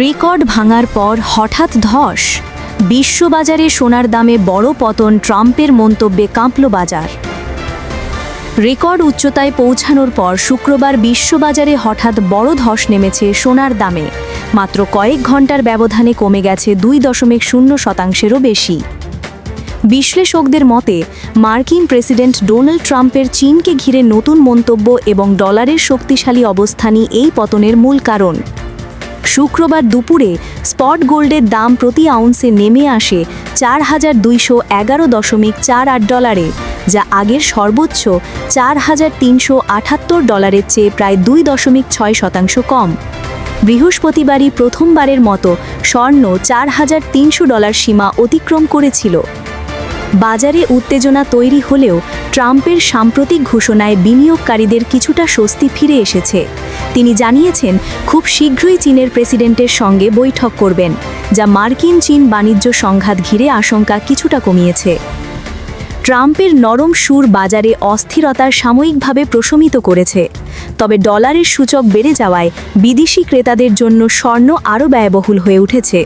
Record ভাঙার পর হঠাৎ ধস। বিশ্ববাজারে সোনার দামে বড় পতন ট্রাম্পের মন্তব্যে কাঁপল বাজার। রেকর্ড উচ্চতায় পৌঁছানোর পর শুক্রবার বিশ্ববাজারে হঠাৎ বড় ধস নেমেছে সোনার দামে। মাত্র কয়েক ঘণ্টার ব্যবধানে কমে গেছে দুই দশমিক শূন্য শতাংশেরও বেশি। বিশ্লেষকদের মতে, মার্কিন প্রেসিডেন্ট ডোনাল্ড ট্রাম্পের চীনকে ঘিরে নতুন মন্তব্য এবং ডলারের শক্তিশালী অবস্থানই এই পতনের মূল কারণ। শুক্রবার দুপুরে স্পট গোল্ডের দাম প্রতি আউন্সে নেমে আসে চার হাজার দুইশো এগারো দশমিক চার আট ডলারে, যা আগের সর্বোচ্চ চার হাজার তিনশো আটাত্তর ডলারের চেয়ে প্রায় দুই দশমিক ছয় শতাংশ কম। বৃহস্পতিবারই প্রথমবারের মতো স্বর্ণ চার হাজার তিনশো ডলার সীমা অতিক্রম করেছিল। বাজারে উত্তেজনা তৈরি হলেও ট্রাম্পের সাম্প্রতিক ঘোষণায় বিনিয়োগকারীদের কিছুটা স্বস্তি ফিরে এসেছে। তিনি জানিয়েছেন, খুব শীঘ্রই চীনের প্রেসিডেন্টের সঙ্গে বৈঠক করবেন, যা মার্কিন চীন বাণিজ্য সংঘাত ঘিরে আশঙ্কা কিছুটা কমিয়েছে। ট্রাম্পের নরম সুর বাজারে অস্থিরতার সাময়িকভাবে প্রশমিত করেছে, তবে ডলারের সূচক বেড়ে যাওয়ায় বিদেশি ক্রেতাদের জন্য স্বর্ণ আরও ব্যয়বহুল হয়ে উঠেছে।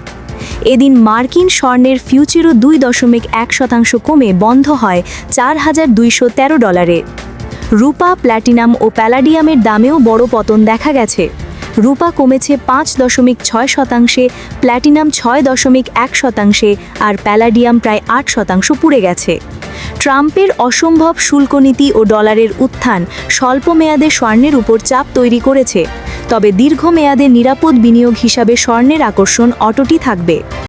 এদিন মার্কিন স্বর্ণের ফিউচারও দুই দশমিক এক শতাংশ কমে বন্ধ হয় চার হাজার দুইশো তেরো ডলারে। রূপা, প্ল্যাটিনাম ও প্যালাডিয়ামের দামেও বড় পতন দেখা গেছে। রূপা কমেছে পাঁচ দশমিক ছয় শতাংশে, প্ল্যাটিনাম ছয় দশমিক এক শতাংশে আর প্যালাডিয়াম প্রায় আট শতাংশ পুড়ে গেছে। ট্রাম্পের অসম্ভব শুল্ক নীতি ও ডলারের উত্থান স্বল্প মেয়াদে স্বর্ণের উপর চাপ তৈরি করেছে। তবে দীর্ঘমেয়াদে নিরাপদ বিনিয়োগ হিসাবে স্বর্ণের আকর্ষণ অটটি থাকবে।